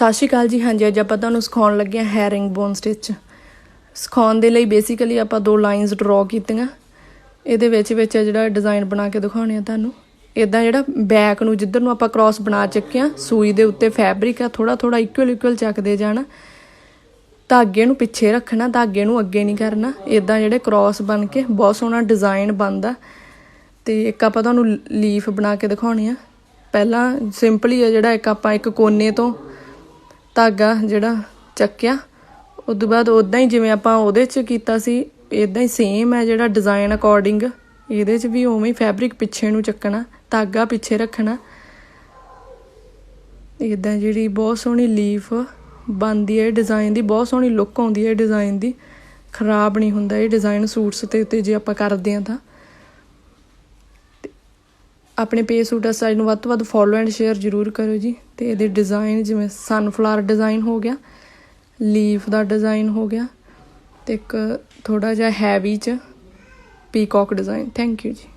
ਸਤਿ ਸ਼੍ਰੀ ਅਕਾਲ ਜੀ। ਹਾਂਜੀ, ਅੱਜ ਆਪਾਂ ਤੁਹਾਨੂੰ ਸਿਖਾਉਣ ਲੱਗੇ ਹਾਂ ਹੈਰਿੰਗ ਬੋਨ ਸਟਿਚ ਸਿਖਾਉਣ ਦੇ ਲਈ ਬੇਸਿਕਲੀ ਆਪਾਂ ਦੋ ਲਾਈਨਸ ਡਰਾ ਕੀਤੀਆਂ। ਇਹਦੇ ਵਿੱਚ ਵਿੱਚ ਜਿਹੜਾ ਡਿਜ਼ਾਈਨ ਬਣਾ ਕੇ ਦਿਖਾਉਣੇ ਆ ਤੁਹਾਨੂੰ। ਇਦਾਂ ਜਿਹੜਾ ਬੈਕ ਨੂੰ ਜਿੱਧਰ ਨੂੰ ਆਪਾਂ ਕ੍ਰਾਸ ਬਣਾ ਚੱਕਿਆ ਸੂਈ ਦੇ ਉੱਤੇ ਫੈਬਰਿਕ ਆ ਥੋੜਾ ਥੋੜਾ ਇਕੁਅਲ ਇਕੁਅਲ ਚੱਕਦੇ ਜਾਣਾ। ਧਾਗੇ ਨੂੰ ਪਿੱਛੇ ਰੱਖਣਾ ਧਾਗੇ ਨੂੰ ਅੱਗੇ ਨਹੀਂ ਕਰਨਾ। ਇਦਾਂ ਜਿਹੜੇ ਕ੍ਰਾਸ ਬਣ ਕੇ ਬਹੁਤ ਸੋਹਣਾ ਡਿਜ਼ਾਈਨ ਬਣਦਾ। ਤੇ ਇੱਕ ਆਪਾਂ ਤੁਹਾਨੂੰ ਲੀਫ ਬਣਾ ਕੇ ਦਿਖਾਉਣੇ ਆ। ਪਹਿਲਾਂ ਸਿੰਪਲੀ ਆ ਜਿਹੜਾ ਇੱਕ ਆਪਾਂ ਇੱਕ ਕੋਨੇ ਤੋਂ ਧਾਗਾ ਜਿਹੜਾ ਚੱਕਿਆ ਉਸ ਤੋਂ ਬਾਅਦ ਉਦਾਂ ਹੀ ਜਿਵੇਂ ਆਪਾਂ ਉਹਦੇ 'ਚ ਕੀਤਾ ਸੀ ਇਦਾਂ ਹੀ ਸੇਮ ਹੈ ਜਿਹੜਾ ਡਿਜ਼ਾਈਨ ਅਕੋਰਡਿੰਗ ਇਹਦੇ 'ਚ ਵੀ ਉਵੇਂ ਹੀ ਫੈਬਰਿਕ ਪਿੱਛੇ ਨੂੰ ਚੱਕਣਾ, ਧਾਗਾ ਪਿੱਛੇ ਰੱਖਣਾ। ਇਦਾਂ ਜਿਹੜੀ ਬਹੁਤ ਸੋਹਣੀ ਲੀਫ ਬਣਦੀ ਹੈ ਡਿਜ਼ਾਈਨ ਦੀ ਬਹੁਤ ਸੋਹਣੀ ਲੁੱਕ ਆਉਂਦੀ ਹੈ ਡਿਜ਼ਾਈਨ ਦੀ। ਖਰਾਬ ਨਹੀਂ ਹੁੰਦਾ ਇਹ ਡਿਜ਼ਾਈਨ ਸੂਟਸ ਤੇ ਉੱਤੇ ਜੇ ਆਪਾਂ ਕਰਦੇ ਹਾਂ ਤਾਂ। ਆਪਣੇ ਪੇਜ ਸੂਟ ਸਾਈਡ ਨੂੰ ਵੱਧ ਤੋਂ ਵੱਧ ਫੋਲੋ ਐਂਡ ਸ਼ੇਅਰ ਜ਼ਰੂਰ ਕਰੋ ਜੀ। ਤੇ ਇਹਦੇ ਡਿਜ਼ਾਈਨ ਜਿਵੇਂ ਸਨਫਲਾਵਰ ਡਿਜ਼ਾਈਨ ਹੋ ਗਿਆ ਲੀਫ ਦਾ ਡਿਜ਼ਾਈਨ ਹੋ ਗਿਆ ਤੇ ਇੱਕ ਥੋੜਾ ਜਿਹਾ ਹੈਵੀ ਚ ਪੀਕੌਕ ਡਿਜ਼ਾਈਨ ਥੈਂਕ ਯੂ ਜੀ।